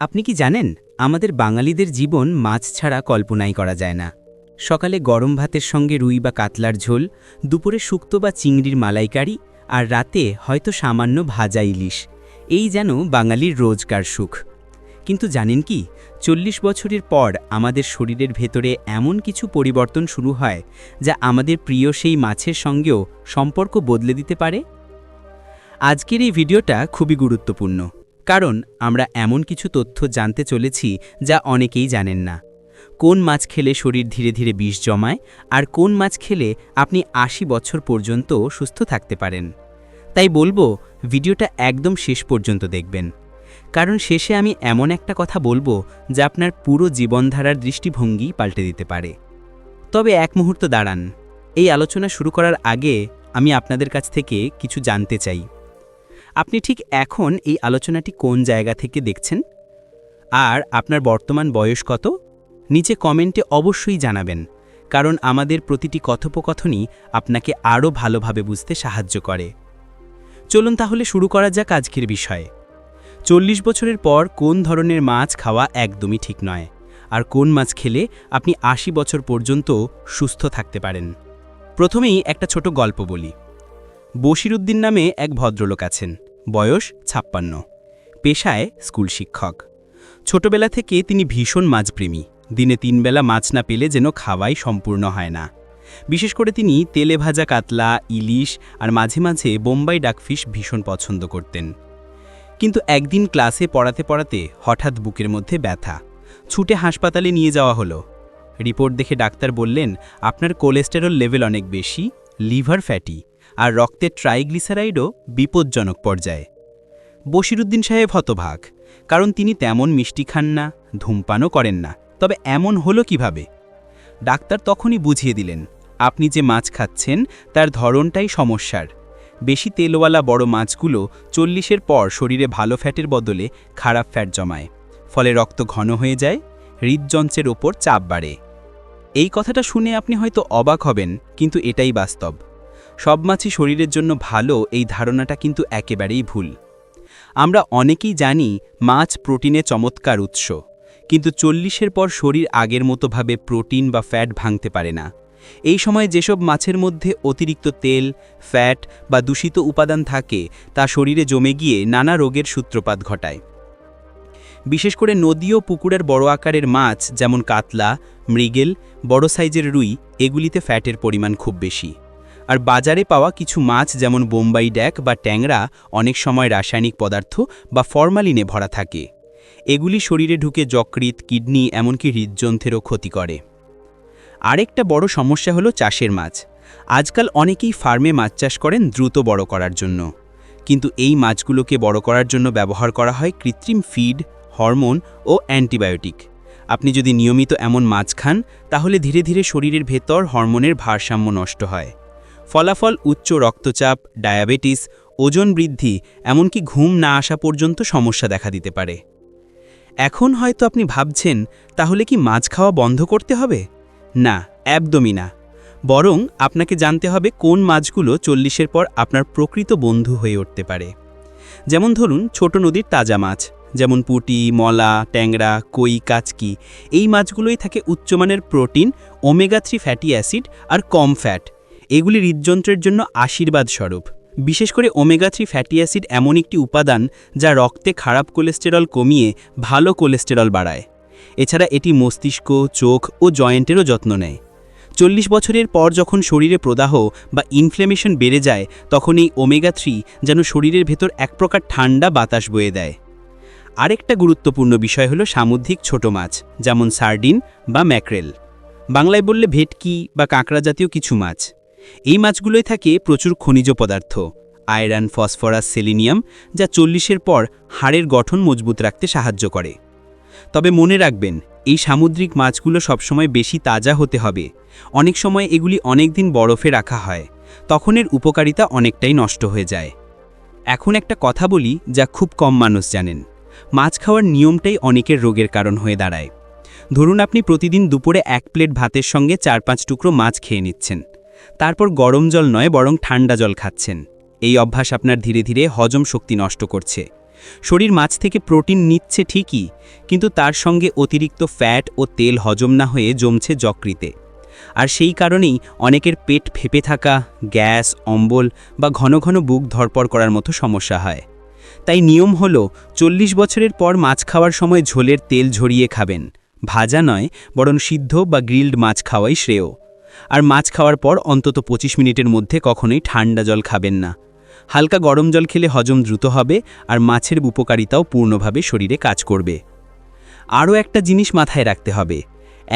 আপনি কি জানেন, আমাদের বাঙালিদের জীবন মাছ ছাড়া কল্পনাই করা যায় না। সকালে গরম ভাতের সঙ্গে রুই বা কাতলার ঝোল, দুপুরে শুক্তো বা চিংড়ির মালাইকারি, আর রাতে হয়তো সামান্য ভাজা ইলিশ। এই যেন বাঙালির রোজকার সুখ। কিন্তু জানেন কি, চল্লিশ বছরের পর আমাদের শরীরের ভেতরে এমন কিছু পরিবর্তন শুরু হয়, যা আমাদের প্রিয় সেই মাছের সঙ্গেও সম্পর্ক বদলে দিতে পারে? আজকের এই ভিডিওটা খুবই গুরুত্বপূর্ণ। কারণ আমরা এমন কিছু তথ্য জানতে চলেছি যা অনেকেই জানেন না। কোন মাছ খেলে শরীর ধীরে ধীরে বিষ জমায় আর কোন মাছ খেলে আপনি আশি বছর পর্যন্ত সুস্থ থাকতে পারেন। তাই বলব, ভিডিওটা একদম শেষ পর্যন্ত দেখবেন। কারণ শেষে আমি এমন একটা কথা বলব যা আপনার পুরো জীবনধারার দৃষ্টিভঙ্গি পাল্টে দিতে পারে। তবে এক মুহূর্ত দাঁড়ান। এই আলোচনা শুরু করার আগে আমি আপনাদের কাছ থেকে কিছু জানতে চাই। আপনি ঠিক এখন এই আলোচনাটি কোন জায়গা থেকে দেখছেন? আর আপনার বর্তমান বয়স কত? নিচে কমেন্টে অবশ্যই জানাবেন, কারণ আমাদের প্রতিটি কথোপকথনই আপনাকে আরও ভালোভাবে বুঝতে সাহায্য করে। চলুন তাহলে শুরু করা যাক আজকের বিষয়ে। চল্লিশ বছরের পর কোন ধরনের মাছ খাওয়া একদমই ঠিক নয়, আর কোন মাছ খেলে আপনি আশি বছর পর্যন্ত সুস্থ থাকতে পারেন। প্রথমেই একটা ছোট গল্প বলি। বশিরুদ্দিন নামে এক ভদ্রলোক আছেন। বয়স ছাপ্পান্ন। পেশায় স্কুল শিক্ষক। ছোটবেলা থেকে তিনি ভীষণ মাছপ্রেমী দিনে তিনবেলা মাছ না পেলে যেন খাওয়াই সম্পূর্ণ হয় না। বিশেষ করে তিনি তেলে ভাজা কাতলা, ইলিশ আর মাঝে মাঝে বোম্বাই ডাকফিশ ভীষণ পছন্দ করতেন। কিন্তু একদিন ক্লাসে পড়াতে পড়াতে হঠাৎ বুকের মধ্যে ব্যথা। ছুটে হাসপাতালে নিয়ে যাওয়া হলো। রিপোর্ট দেখে ডাক্তার বললেন, আপনার কোলেস্টেরল লেভেল অনেক বেশি, লিভার ফ্যাটি। আর রক্তের ট্রাইগ্লিসারাইডও বিপজ্জনক পর্যায়ে। বশিরুদ্দিন সাহেব হতভাগ, কারণ তিনি তেমন মিষ্টি খান না, ধূমপানও করেন না। তবে এমন হলো কীভাবে? ডাক্তার তখনই বুঝিয়ে দিলেন, আপনি যে মাছ খাচ্ছেন, তার ধরনটাই সমস্যার। বেশি তেলওয়ালা বড় মাছগুলো চল্লিশের পর শরীরে ভালো ফ্যাটের বদলে খারাপ ফ্যাট জমায়, ফলে রক্ত ঘন হয়ে যায়, হৃদযন্ত্রের ওপর চাপ বাড়ে। এই কথাটা শুনে আপনি হয়তো অবাক হবেন, কিন্তু এটাই বাস্তব। সব মাছই শরীরের জন্য ভালো, এই ধারণাটা কিন্তু একেবারেই ভুল। আমরা অনেকেই জানি মাছ প্রোটিনে চমৎকার উৎস, কিন্তু চল্লিশের পর শরীর আগের মতোভাবে প্রোটিন বা ফ্যাট ভাঙতে পারে না। এই সময় যেসব মাছের মধ্যে অতিরিক্ত তেল, ফ্যাট বা দূষিত উপাদান থাকে, তা শরীরে জমে গিয়ে নানা রোগের সূত্রপাত ঘটায়। বিশেষ করে নদী ও পুকুরের বড় আকারের মাছ, যেমন কাতলা, মৃগেল, বড় সাইজের রুই, এগুলিতে ফ্যাটের পরিমাণ খুব বেশি। আর বাজারে পাওয়া কিছু মাছ যেমন বোম্বাই ড্যাক বা ট্যাংরা অনেক সময় রাসায়নিক পদার্থ বা ফরমালিনে ভরা থাকে। এগুলি শরীরে ঢুকে যকৃত কিডনি, এমনকি হৃদযন্ত্রেরও ক্ষতি করে। আরেকটা বড় সমস্যা হলো চাষের মাছ। আজকাল অনেকেই ফার্মে মাছ চাষ করেন দ্রুত বড় করার জন্য। কিন্তু এই মাছগুলোকে বড় করার জন্য ব্যবহার করা হয় কৃত্রিম ফিড, হরমোন ও অ্যান্টিবায়োটিক। আপনি যদি নিয়মিত এমন মাছ খান, তাহলে ধীরে ধীরে শরীরের ভেতর হরমোনের ভারসাম্য নষ্ট হয়। ফলাফল উচ্চ রক্তচাপ, ডায়াবেটিস, ওজন বৃদ্ধি, এমনকি ঘুম না আসা পর্যন্ত সমস্যা দেখা দিতে পারে। এখন হয়তো আপনি ভাবছেন, তাহলে কি মাছ খাওয়া বন্ধ করতে হবে? না, একদমই না। বরং আপনাকে জানতে হবে কোন মাছগুলো চল্লিশের পর আপনার প্রকৃত বন্ধু হয়ে উঠতে পারে। যেমন ধরুন, ছোট নদীর তাজা মাছ, যেমন পুটি, মলা, ট্যাংরা, কই, কাচকি, এই মাছগুলোই থাকে উচ্চমানের protein, omega three fatty acid আর কম ফ্যাট। এগুলি হৃদযন্ত্রের জন্য আশীর্বাদ স্বরূপ বিশেষ করে ওমেগা থ্রি ফ্যাটি অ্যাসিড এমন একটি উপাদান যা রক্তে খারাপ কোলেস্টেরল কমিয়ে ভালো কোলেস্টেরল বাড়ায়। এছাড়া এটি মস্তিষ্ক, চোখ ও জয়েন্টেরও যত্ন নেয়। চল্লিশ বছরের পর যখন শরীরে প্রদাহ বা ইনফ্লেমেশন বেড়ে যায়, তখন এই ওমেগা থ্রি যেন শরীরের ভেতর এক প্রকার ঠান্ডা বাতাস বয়ে দেয়। আরেকটা গুরুত্বপূর্ণ বিষয় হলো সামুদ্রিক ছোট মাছ, যেমন সার্ডিন বা ম্যাকরেল। বাংলায় বললে ভেটকি বা কাঁকড়া জাতীয় কিছু মাছ। এই মাছগুলোই থাকে প্রচুর খনিজ পদার্থ, আয়রন, ফসফরাস, সেলিনিয়াম, যা চল্লিশের পর হাড়ের গঠন মজবুত রাখতে সাহায্য করে। তবে মনে রাখবেন, এই সামুদ্রিক মাছগুলো সবসময় বেশি তাজা হতে হবে। অনেক সময় এগুলি অনেক দিন বরফে রাখা হয় তখন এর উপকারিতা অনেকটাই নষ্ট হয়ে যায়। এখন একটা কথা বলি যা খুব কম মানুষ জানেন, মাছ খাওয়ার নিয়মটাই অনেকের রোগের কারণ হয়ে দাঁড়ায়। ধরুন আপনি প্রতিদিন দুপুরে এক প্লেট ভাতের সঙ্গে চার পাঁচ টুকরো মাছ খেয়ে নিচ্ছেন। তারপর গরম জল নয়, বরং ঠান্ডা জল খাচ্ছেন। এই অভ্যাস আপনার ধীরে ধীরে হজম শক্তি নষ্ট করছে। শরীর মাছ থেকে প্রোটিন নিচ্ছে ঠিকই, কিন্তু তার সঙ্গে অতিরিক্ত ফ্যাট ও তেল হজম না হয়ে জমছে যকৃতে। আর সেই কারণেই অনেকের পেট ফেপে থাকা, গ্যাস, অম্বল বা ঘন ঘন বুক ধরপড় করার মতো সমস্যা হয়। তাই নিয়ম হল, চল্লিশ বছরের পর মাছ খাওয়ার সময় ঝোলের তেল ঝরিয়ে খাবেন। ভাজা নয়, বরং সিদ্ধ বা গ্রিলড মাছ খাওয়াই শ্রেয়। আর মাছ খাওয়ার পর অন্তত ২৫ মিনিটের মধ্যে কখনোই ঠান্ডা জল খাবেন না। হালকা গরম জল খেলে হজম দ্রুত হবে আর মাছের উপকারিতাও পূর্ণভাবে শরীরে কাজ করবে। আরও একটা জিনিস মাথায় রাখতে হবে,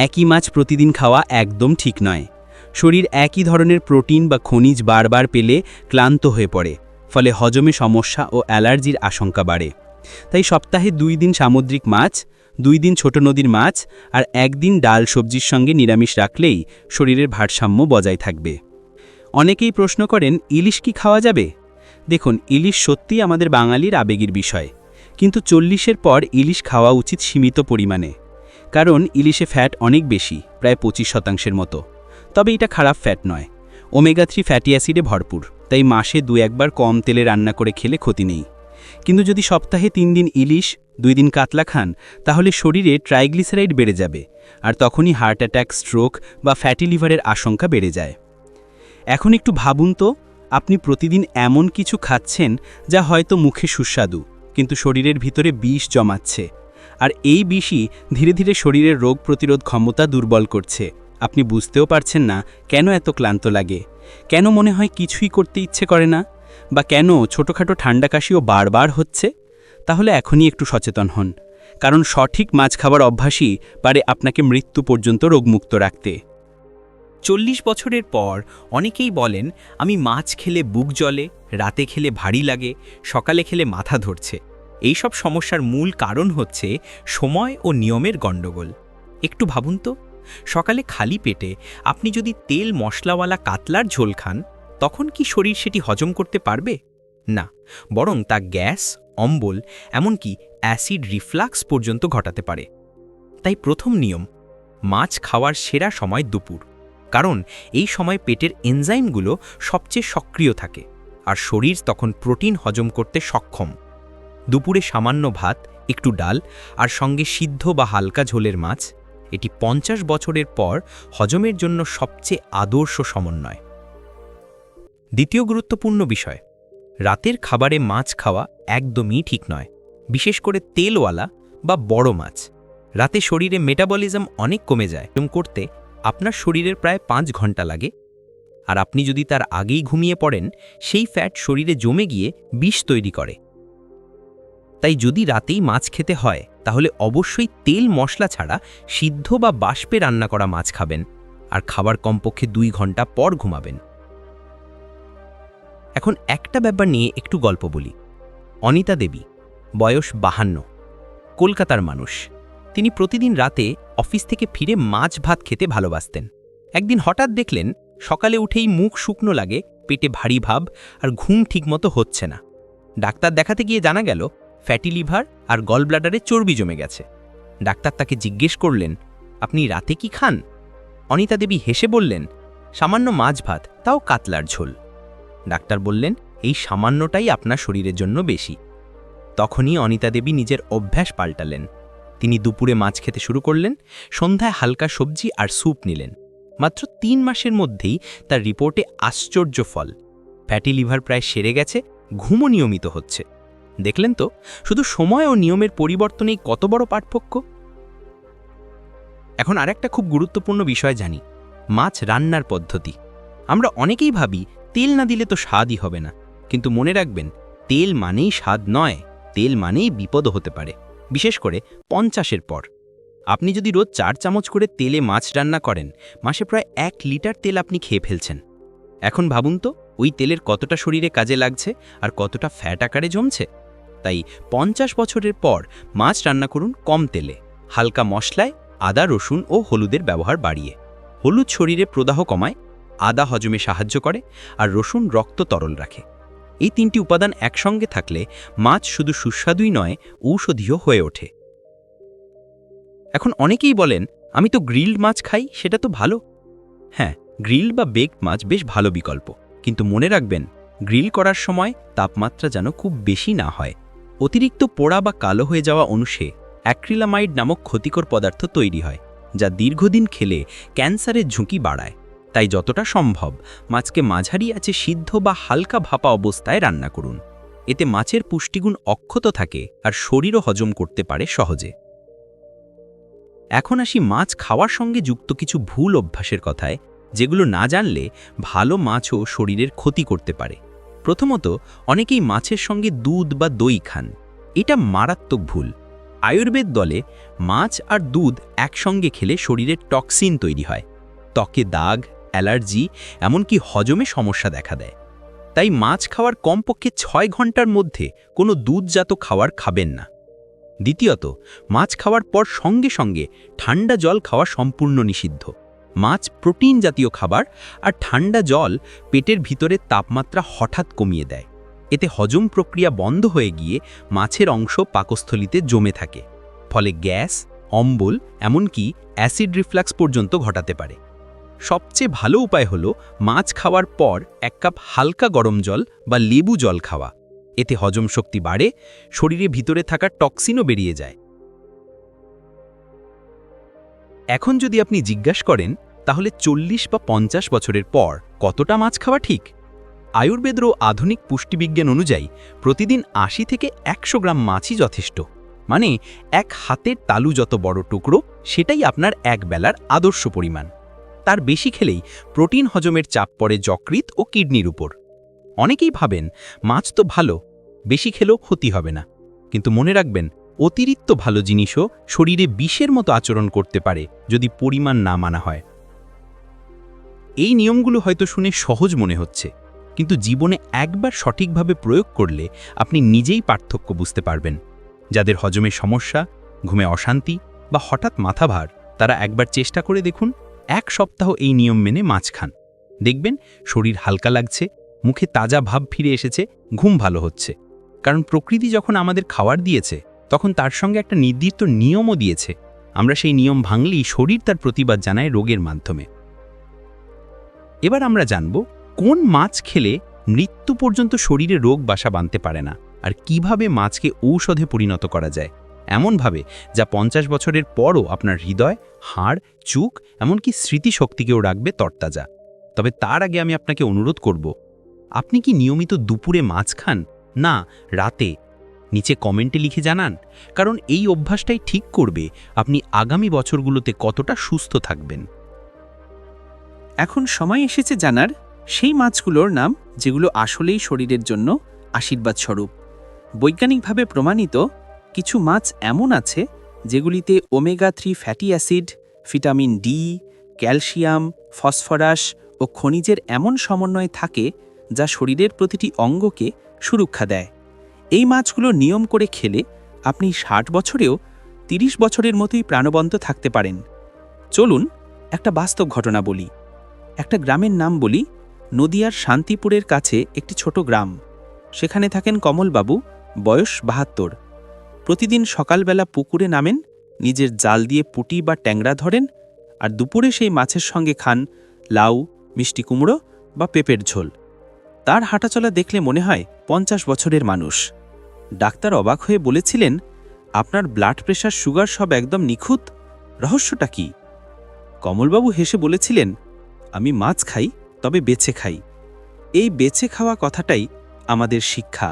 একই মাছ প্রতিদিন খাওয়া একদম ঠিক নয়। শরীর একই ধরনের প্রোটিন বা খনিজ বারবার পেলে ক্লান্ত হয়ে পড়ে, ফলে হজমে সমস্যা ও অ্যালার্জির আশঙ্কা বাড়ে। তাই সপ্তাহে দুই দিন সামুদ্রিক মাছ দুই দিন ছোট নদীর মাছ আর একদিন ডাল সবজির সঙ্গে নিরামিষ রাখলেই শরীরের ভারসাম্য বজায় থাকবে। অনেকেই প্রশ্ন করেন, ইলিশ কি খাওয়া যাবে? দেখুন, ইলিশ সত্যিই আমাদের বাঙালির আবেগের বিষয়। কিন্তু চল্লিশের পর ইলিশ খাওয়া উচিত সীমিত পরিমাণে। কারণ ইলিশে ফ্যাট অনেক বেশি, প্রায় পঁচিশ শতাংশের মতো। তবে এটা খারাপ ফ্যাট নয়। ওমেগা থ্রি ফ্যাটি অ্যাসিডে ভরপুর। তাই মাসে দু একবার কম তেলে রান্না করে খেলে ক্ষতি নেই। কিন্তু যদি সপ্তাহে তিন দিন ইলিশ, দুই দিন কাতলা খান, তাহলে শরীরে ট্রাইগ্লিসারাইড বেড়ে যাবে, আর তখনই হার্ট অ্যাটাক, স্ট্রোক বা ফ্যাটি লিভারের আশঙ্কা বেড়ে যায়। এখন একটু ভাবুন তো, আপনি প্রতিদিন এমন কিছু খাচ্ছেন যা হয়তো মুখে সুস্বাদু, কিন্তু শরীরের ভিতরে বিষ জমাচ্ছে, আর এই বিষই ধীরে ধীরে শরীরের রোগ প্রতিরোধ ক্ষমতা দুর্বল করছে। আপনি বুঝতেও পারছেন না কেন এত ক্লান্ত লাগে, কেন মনে হয় কিছুই করতে ইচ্ছে করে না? বা কেন ছোটোখাটো ঠান্ডা কাশিও বারবার হচ্ছে? তাহলে এখনই একটু সচেতন হন। কারণ সঠিক মাছ খাবার অভ্যাসই পারে আপনাকে মৃত্যু পর্যন্ত রোগমুক্ত রাখতে। চল্লিশ বছরের পর অনেকেই বলেন, আমি মাছ খেলে বুক জ্বলে, রাতে খেলে ভারী লাগে, সকালে খেলে মাথা ধরছে। এই সব সমস্যার মূল কারণ হচ্ছে সময় ও নিয়মের গণ্ডগোল। একটু ভাবুন তো, সকালে খালি পেটে আপনি যদি তেল মশলাওয়ালা কাতলার ঝোল খান তখন কি শরীর সেটি হজম করতে পারবে? না, বরং তা গ্যাস, অম্বল, এমনকি অ্যাসিড রিফ্লাক্স পর্যন্ত ঘটাতে পারে। তাই প্রথম নিয়ম, মাছ খাওয়ার সেরা সময় দুপুর। কারণ এই সময় পেটের এনজাইমগুলো সবচেয়ে সক্রিয় থাকে, আর শরীর তখন প্রোটিন হজম করতে সক্ষম। দুপুরে সামান্য ভাত, একটু ডাল, আর সঙ্গে সিদ্ধ বা হালকা ঝোলের মাছ, এটি পঞ্চাশ বছরের পর হজমের জন্য সবচেয়ে আদর্শ সমন্বয়। দ্বিতীয় গুরুত্বপূর্ণ বিষয়, রাতের খাবারে মাছ খাওয়া একদমই ঠিক নয়, বিশেষ করে তেলওয়ালা বা বড় মাছ। রাতে শরীরে মেটাবলিজম অনেক কমে যায়। এবং করতে আপনার শরীরের প্রায় পাঁচ ঘণ্টা লাগে। আর আপনি যদি তার আগেই ঘুমিয়ে পড়েন, সেই ফ্যাট শরীরে জমে গিয়ে বিষ তৈরি করে। তাই যদি রাতেই মাছ খেতে হয়, তাহলে অবশ্যই তেল মশলা ছাড়া সিদ্ধ বা বাষ্পে রান্না করা মাছ খাবেন। আর খাবার কমপক্ষে দুই ঘণ্টা পর ঘুমাবেন। এখন একটা ব্যাপার নিয়ে একটু গল্প বলি। অনিতা দেবী, বয়স বাহান্ন, কলকাতার মানুষ। তিনি প্রতিদিন রাতে অফিস থেকে ফিরে মাছ ভাত খেতে ভালোবাসতেন। একদিন হঠাৎ দেখলেন, সকালে উঠেই মুখ শুকনো লাগে, পেটে ভারী ভাব আর ঘুম ঠিকমতো হচ্ছে না। ডাক্তার দেখাতে গিয়ে জানা গেল, ফ্যাটি লিভার আর গল ব্লাডারে চর্বি জমে গেছে। ডাক্তার তাকে জিজ্ঞেস করলেন, আপনি রাতে কি খান? অনিতা দেবী হেসে বললেন, সামান্য মাছ ভাত, তাও কাতলার ঝোল। ডাক্তার বললেন, এই সামান্যটাই আপনার শরীরের জন্য বেশি। তখনই অনিতা দেবী নিজের অভ্যাস পাল্টালেন। তিনি দুপুরে মাছ খেতে শুরু করলেন, সন্ধ্যায় হালকা সবজি আর স্যুপ নিলেন। মাত্র তিন মাসের মধ্যেই তার রিপোর্টে আশ্চর্য ফল। ফ্যাটি লিভার প্রায় সেরে গেছে, ঘুমও নিয়মিত হচ্ছে। দেখলেন তো, শুধু সময় ও নিয়মের পরিবর্তনেই কত বড় পার্থক্য। এখন আরেকটা খুব গুরুত্বপূর্ণ বিষয় জানি, মাছ রান্নার পদ্ধতি। আমরা অনেকেই ভাবি তেল না দিলে তো স্বাদই হবে না। কিন্তু মনে রাখবেন, তেল মানেই স্বাদ নয়, তেল মানেই বিপদ হতে পারে। বিশেষ করে পঞ্চাশের পর। আপনি যদি রোজ চার চামচ করে তেলে মাছ রান্না করেন, মাসে প্রায় এক লিটার তেল আপনি খেয়ে ফেলছেন। এখন ভাবুন তো, ওই তেলের কতটা শরীরে কাজে লাগছে আর কতটা ফ্যাট আকারে জমছে। তাই পঞ্চাশ বছরের পর মাছ রান্না করুন কম তেলে, হালকা মশলায় আদা, রসুন ও হলুদের ব্যবহার বাড়িয়ে। হলুদ শরীরে প্রদাহ কমায় আদা হজমে সাহায্য করে আর রসুন রক্ত তরল রাখে। এই তিনটি উপাদান একসঙ্গে থাকলে মাছ শুধু সুস্বাদুই নয় ঔষধীয় হয়ে ওঠে। এখন অনেকেই বলেন, আমি তো গ্রিলড মাছ খাই, সেটা তো ভালো। হ্যাঁ গ্রিল বা বেকড মাছ বেশ ভালো বিকল্প। কিন্তু মনে রাখবেন, গ্রিল করার সময় তাপমাত্রা যেন খুব বেশি না হয়। অতিরিক্ত পোড়া বা কালো হয়ে যাওয়া অংশে অ্যাক্রিলামাইড নামক ক্ষতিকর পদার্থ তৈরি হয়, যা দীর্ঘদিন খেলে ক্যান্সারের ঝুঁকি বাড়ায়। তাই যতটা সম্ভব মাছকে মাঝারি আছে সিদ্ধ বা হালকা ভাপা অবস্থায় রান্না করুন। এতে মাছের পুষ্টিগুণ অক্ষত থাকে আর শরীরও হজম করতে পারে সহজে। এখন আসি মাছ খাওয়ার সঙ্গে যুক্ত কিছু ভুল অভ্যাসের কথায়, যেগুলো না জানলে ভালো মাছও শরীরের ক্ষতি করতে পারে। প্রথমত, অনেকেই মাছের সঙ্গে দুধ বা দই খান। এটা মারাত্মক ভুল। আয়ুর্বেদ দলে মাছ আর দুধ একসঙ্গে খেলে শরীরের টক্সিন তৈরি হয়। ত্বকে দাগ অ্যালার্জি, এমনকি হজমে সমস্যা দেখা দেয়। তাই মাছ খাওয়ার কমপক্ষে ছয় ঘণ্টার মধ্যে কোনো দুধজাত খাবার খাবেন না। দ্বিতীয়ত, মাছ খাওয়ার পর সঙ্গে সঙ্গে ঠান্ডা জল খাওয়া সম্পূর্ণ নিষিদ্ধ। মাছ প্রোটিন জাতীয় খাবার আর ঠান্ডা জল পেটের ভিতরে তাপমাত্রা হঠাৎ কমিয়ে দেয়। এতে হজম প্রক্রিয়া বন্ধ হয়ে গিয়ে মাছের অংশ পাকস্থলিতে জমে থাকে। ফলে গ্যাস, অম্বল, এমনকি অ্যাসিড রিফ্লাক্স পর্যন্ত ঘটাতে পারে। সবচেয়ে ভালো উপায় হলো মাছ খাওয়ার পর এক কাপ হালকা গরম জল বা লেবু জল খাওয়া। এতে হজম শক্তি বাড়ে, শরীরে ভিতরে থাকা টক্সিনও বেরিয়ে যায়। এখন যদি আপনি জিজ্ঞাস করেন, তাহলে চল্লিশ বা পঞ্চাশ বছরের পর কতটা মাছ খাওয়া ঠিক? আয়ুর্বেদর আধুনিক পুষ্টিবিজ্ঞান অনুযায়ী প্রতিদিন আশি থেকে একশো গ্রাম মাছই যথেষ্ট। মানে এক হাতের তালু যত বড় টুকরো, সেটাই আপনার এক বেলার আদর্শ পরিমাণ। তার বেশি খেলেই প্রোটিন হজমের চাপ পড়ে যকৃৎ ও কিডনির উপর। অনেকেই ভাবেন, মাছ তো ভালো, বেশি খেলেও ক্ষতি হবে না। কিন্তু মনে রাখবেন, অতিরিক্ত ভালো জিনিসও শরীরে বিষের মতো আচরণ করতে পারে যদি পরিমাণ না মানা হয়। এই নিয়মগুলো হয়তো শুনে সহজ মনে হচ্ছে, কিন্তু জীবনে একবার সঠিকভাবে প্রয়োগ করলে আপনি নিজেই পার্থক্য বুঝতে পারবেন। যাদের হজমে সমস্যা, ঘুমে অশান্তি বা হঠাৎ মাথা ভার তারা একবার চেষ্টা করে দেখুন এক সপ্তাহ এই নিয়ম মেনে মাছ খান দেখবেন শরীর হালকা লাগছে, মুখে তাজা ভাব ফিরে এসেছে, ঘুম ভালো হচ্ছে। কারণ প্রকৃতি যখন আমাদের খাবার দিয়েছে, তখন তার সঙ্গে একটা নির্দিষ্ট নিয়মও দিয়েছে। আমরা সেই নিয়ম ভাঙলেই শরীর তার প্রতিবাদ জানায় রোগের মাধ্যমে। এবার আমরা জানব, কোন মাছ খেলে মৃত্যু পর্যন্ত শরীরে রোগ বাসা বাঁধতে পারে না? আর কীভাবে মাছকে ঔষধে পরিণত করা যায়? এমনভাবে যা পঞ্চাশ বছরের পরও আপনার হৃদয় হাড়, চুক, এমনকি স্মৃতিশক্তিকেও রাখবে তরতাজা। তবে তার আগে আমি আপনাকে অনুরোধ করব, আপনি কি নিয়মিত দুপুরে মাছ খান? না, রাতে। নিচে কমেন্টে লিখে জানান, কারণ এই অভ্যাসটাই ঠিক করবে আপনি আগামী বছরগুলোতে কতটা সুস্থ থাকবেন। এখন সময় এসেছে জানার, সেই মাছগুলোর নাম, যেগুলো আসলেই শরীরের জন্য আশীর্বাদ স্বরূপ বৈজ্ঞানিকভাবে প্রমাণিত, কিছু মাছ এমন আছে যেগুলিতে omega three fatty acid, vitamin D, calcium, phosphorus ও খনিজের এমন সমন্বয় থাকে যা শরীরের প্রতিটি অঙ্গকে সুরক্ষা দেয়। এই মাছগুলো নিয়ম করে খেলে আপনি ষাট বছরেও তিরিশ বছরের মতোই প্রাণবন্ত থাকতে পারেন। চলুন একটা বাস্তব ঘটনা বলি। একটা গ্রামের নাম বলি নদিয়ার শান্তিপুরের কাছে একটি ছোট গ্রাম। সেখানে থাকেন কমলবাবু, বয়স বাহাত্তর। প্রতিদিন সকালবেলা পুকুরে নামেন, নিজের জাল দিয়ে পুটি বা ট্যাংরা ধরেন, আর দুপুরে সেই মাছের সঙ্গে খান লাউ, মিষ্টি কুমড়ো বা পেঁপের ঝোল। তার হাঁটাচলা দেখলে মনে হয় পঞ্চাশ বছরের মানুষ। ডাক্তার অবাক হয়ে বলেছিলেন, আপনার ব্লাড প্রেশার সুগার সব একদম নিখুঁত, রহস্যটা কি? কমলবাবু হেসে বলেছিলেন, আমি মাছ খাই, তবে বেছে খাই। এই বেছে খাওয়া কথাটাই আমাদের শিক্ষা,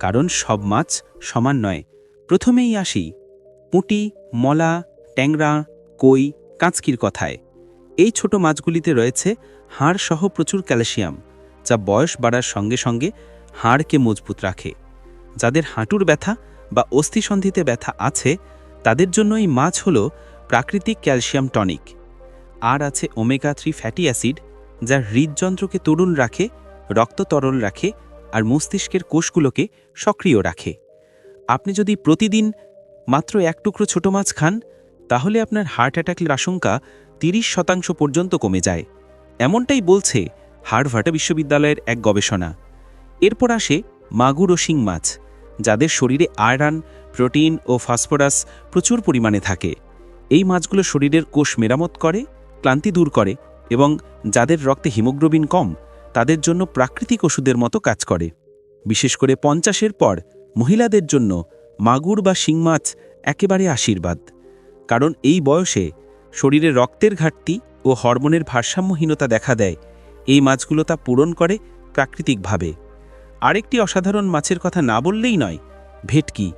কারণ সব মাছ সমান নয় প্রথমেই আসি পুঁটি, মলা, ট্যাংরা, কই, কাঁচকির কথায়। এই ছোট মাছগুলিতে রয়েছে হাড় সহ প্রচুর ক্যালসিয়াম, যা বয়স বাড়ার সঙ্গে সঙ্গে হাড়কে মজবুত রাখে। যাদের হাঁটুর ব্যথা বা অস্থিসন্ধিতে ব্যথা আছে, তাদের জন্য এই মাছ হল প্রাকৃতিক ক্যালসিয়াম টনিক। আর আছে ওমেগা থ্রি ফ্যাটি অ্যাসিড, যা হৃদযন্ত্রকে তরুণ রাখে, রক্ত তরল রাখে, আর মস্তিষ্কের কোষগুলোকে সক্রিয় রাখে। আপনি যদি প্রতিদিন মাত্র এক টুকরো ছোট মাছ খান, তাহলে আপনার হার্ট অ্যাটাকের আশঙ্কা তিরিশ শতাংশ পর্যন্ত কমে যায়। এমনটাই বলছে হার্ভার্ড বিশ্ববিদ্যালয়ের এক গবেষণা। এরপর আসে মাগুর ও শিং মাছ, যাদের শরীরে আয়রন, প্রোটিন ও ফসফরাস প্রচুর পরিমাণে থাকে। এই মাছগুলো শরীরের কোষ মেরামত করে, ক্লান্তি দূর করে এবং যাদের রক্তে হিমোগ্লোবিন কম, তাদের জন্য প্রাকৃতিক ওষুধের মতো কাজ করে। বিশেষ করে পঞ্চাশের পর মহিলাদের জন্য মাগুর বা শিং মাছ একেবারে আশীর্বাদ, কারণ এই বয়সে শরীরে রক্তের ঘাটতি ও হরমোনের ভারসাম্যহীনতা দেখা দেয়। এই মাছগুলো তা পূরণ করে প্রাকৃতিকভাবে। আরেকটি অসাধারণ মাছের কথা না বললেই নয়, ভেটকি,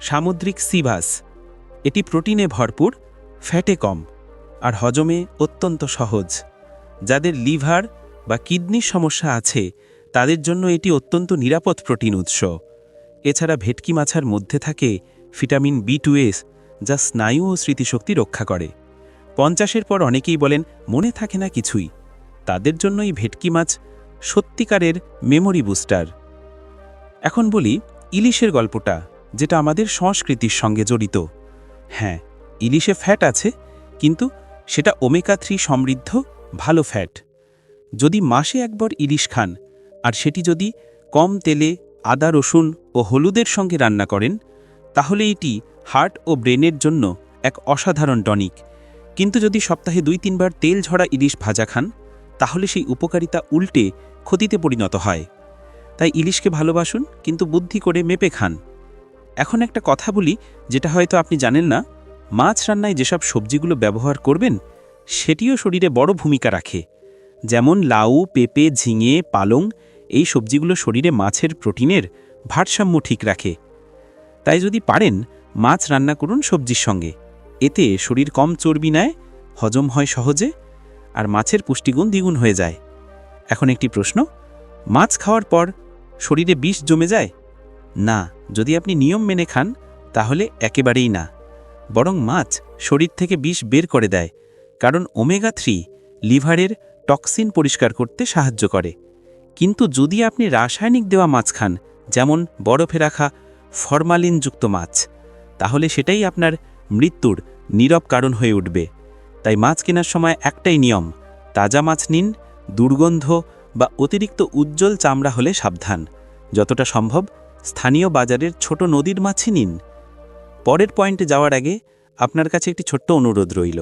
সামুদ্রিক সিভাস এটি প্রোটিনে ভরপুর, ফ্যাটে কম আর হজমে অত্যন্ত সহজ। যাদের লিভার বা কিডনির সমস্যা আছে, তাদের জন্য এটি অত্যন্ত নিরাপদ প্রোটিন উৎস। এছাড়া ভেটকি মাছার মধ্যে থাকে ভিটামিন বি টু এস, যা স্নায়ু ও স্মৃতিশক্তি রক্ষা করে। পঞ্চাশের পর অনেকেই বলেন, মনে থাকে না কিছুই। তাদের জন্য এই ভেটকি মাছ সত্যিকারের মেমোরি বুস্টার। এখন বলি, ইলিশের গল্পটা, যেটা আমাদের সংস্কৃতির সঙ্গে জড়িত। হ্যাঁ ইলিশে ফ্যাট আছে, কিন্তু সেটা ওমেকা থ্রি সমৃদ্ধ, ভালো ফ্যাট। যদি মাসে একবার ইলিশ খান, আর সেটি যদি কম তেলে আদা, রসুন ও হলুদের সঙ্গে রান্না করেন, তাহলে এটি হার্ট ও ব্রেনের জন্য এক অসাধারণ টনিক। কিন্তু যদি সপ্তাহে দুই, তিনবার তেল ঝরা ইলিশ ভাজা খান, তাহলে সেই উপকারিতা উল্টে ক্ষতিতে পরিণত হয়। তাই ইলিশকে ভালোবাসুন, কিন্তু বুদ্ধি করে মেপে খান। এখন একটা কথা বলি, যেটা হয়তো আপনি জানেন না, মাছ রান্নায় যেসব সবজিগুলো ব্যবহার করবেন, সেটিও শরীরে বড় ভূমিকা রাখে। যেমন লাউ, পেঁপে, ঝিঙে, পালং এই সবজিগুলো শরীরে মাছের প্রোটিনের ভারসাম্য ঠিক রাখে। তাই যদি পারেন, মাছ রান্না করুন সবজির সঙ্গে। এতে শরীর কম চর্বি নেয়, হজম হয় সহজে, আর মাছের পুষ্টিগুণ দ্বিগুণ হয়ে যায়। এখন একটি প্রশ্ন, মাছ খাওয়ার পর শরীরে বিষ জমে যায়? না, যদি আপনি নিয়ম মেনে খান, তাহলে একেবারেই না। বরং মাছ শরীর থেকে বিষ বের করে দেয়, কারণ ওমেগা থ্রি লিভারের টক্সিন পরিষ্কার করতে সাহায্য করে। কিন্তু যদি আপনি রাসায়নিক দেওয়া মাছ খান, যেমন বরফে রাখা ফরমালিনযুক্ত মাছ, তাহলে সেটাই আপনার মৃত্যুর নীরব কারণ হয়ে উঠবে। তাই মাছ কেনার সময় একটাই নিয়ম, তাজা মাছ নিন, দুর্গন্ধ বা অতিরিক্ত উজ্জ্বল চামড়া হলে সাবধান। যতটা সম্ভব স্থানীয় বাজারের ছোট নদীর মাছই নিন। পরের পয়েন্টে যাওয়ার আগে আপনার কাছে একটি ছোট্ট অনুরোধ রইল।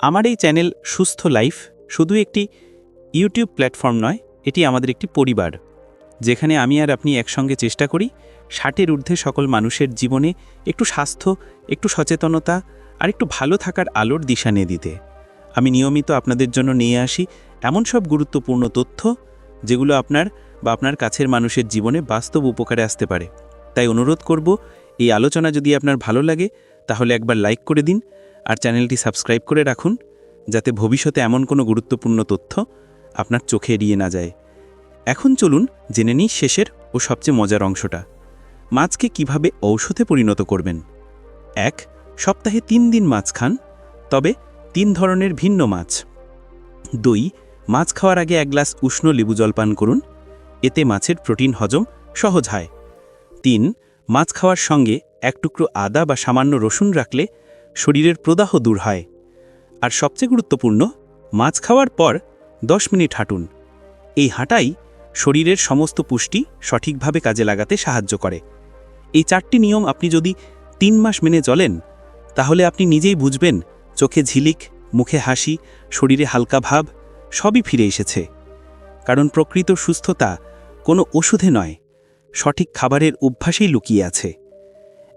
আমার এই চ্যানেল সুস্থ লাইফ শুধু একটি ইউটিউব প্ল্যাটফর্ম নয় এটি আমাদের একটি পরিবার, যেখানে আমি আর আপনি একসঙ্গে চেষ্টা করি ষাটের ঊর্ধ্বে সকল মানুষের জীবনে একটু স্বাস্থ্য, একটু সচেতনতা আর একটু ভালো থাকার আলোর দিশা নিয়ে দিতে। আমি নিয়মিত আপনাদের জন্য নিয়ে আসি এমন সব গুরুত্বপূর্ণ তথ্য যেগুলো আপনার বা আপনার কাছের মানুষের জীবনে বাস্তব উপকারে আসতে পারে। তাই অনুরোধ করব, এই আলোচনা যদি আপনার ভালো লাগে, তাহলে একবার লাইক করে দিন আর চ্যানেলটি সাবস্ক্রাইব করে রাখুন, যাতে ভবিষ্যতে এমন কোনো গুরুত্বপূর্ণ তথ্য আপনার চোখে এড়িয়ে না যায়। এখন চলুন জেনে নিই শেষের ও সবচেয়ে মজার অংশটা। মাছকে কীভাবে ঔষধে পরিণত করবেন? এক, সপ্তাহে তিন দিন মাছ খান, তবে তিন ধরনের ভিন্ন মাছ। দুই, মাছ খাওয়ার আগে এক গ্লাস উষ্ণ লেবু জল পান করুন, এতে মাছের প্রোটিন হজম সহজ হয়। তিন, মাছ খাওয়ার সঙ্গে এক টুকরো আদা বা সামান্য রসুন রাখলে শরীরের প্রদাহ দূর হয়। আর সবচেয়ে গুরুত্বপূর্ণ, মাছ খাওয়ার পর দশ মিনিট হাঁটুন। এই হাঁটাই শরীরের সমস্ত পুষ্টি সঠিকভাবে কাজে লাগাতে সাহায্য করে। এই চারটি নিয়ম আপনি যদি তিন মাস মেনে চলেন, তাহলে আপনি নিজেই বুঝবেন চোখে ঝিলিক, মুখে হাসি, শরীরে হালকা ভাব, সবই ফিরে এসেছে। কারণ প্রকৃত সুস্থতা কোনো ওষুধে নয়, সঠিক খাবারের অভ্যাসেই লুকিয়ে আছে।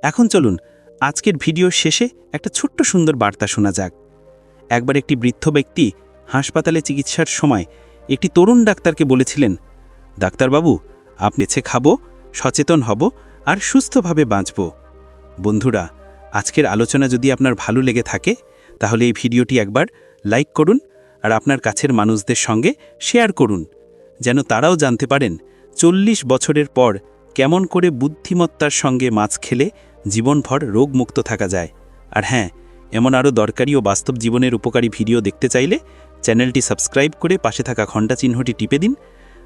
এখন চলুন, আজকের ভিডিওর শেষে একটা ছোট্ট সুন্দর বার্তা শোনা যাক। একবার একটি বৃদ্ধ ব্যক্তি হাসপাতালে চিকিৎসার সময় একটি তরুণ ডাক্তারকে বলেছিলেন, ডাক্তারবাবু, আপনি বেছে খাব, সচেতন হব আর সুস্থভাবে বাঁচব। বন্ধুরা, আজকের আলোচনা যদি আপনার ভালো লেগে থাকে, তাহলে এই ভিডিওটি একবার লাইক করুন আর আপনার কাছের মানুষদের সঙ্গে শেয়ার করুন, যেন তারাও জানতে পারেন চল্লিশ বছরের পর কেমন করে বুদ্ধিমত্তার সঙ্গে মাছ খেলে জীবনভর রোগমুক্ত থাকা যায়। আর হ্যাঁ এমন আরও দরকারি ও বাস্তব জীবনের উপকারী ভিডিও দেখতে চাইলে চ্যানেলটি সাবস্ক্রাইব করে পাশে থাকা ঘণ্টা চিহ্নটি টিপে দিন,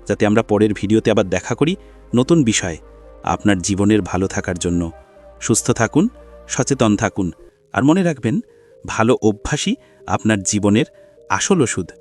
যাতে আমরা পরের ভিডিওতে আবার দেখা করি নতুন বিষয়। আপনার জীবনের ভালো থাকার জন্য। সুস্থ থাকুন, সচেতন থাকুন, আর মনে রাখবেন, ভালো অভ্যাসই আপনার জীবনের আসল ওষুধ।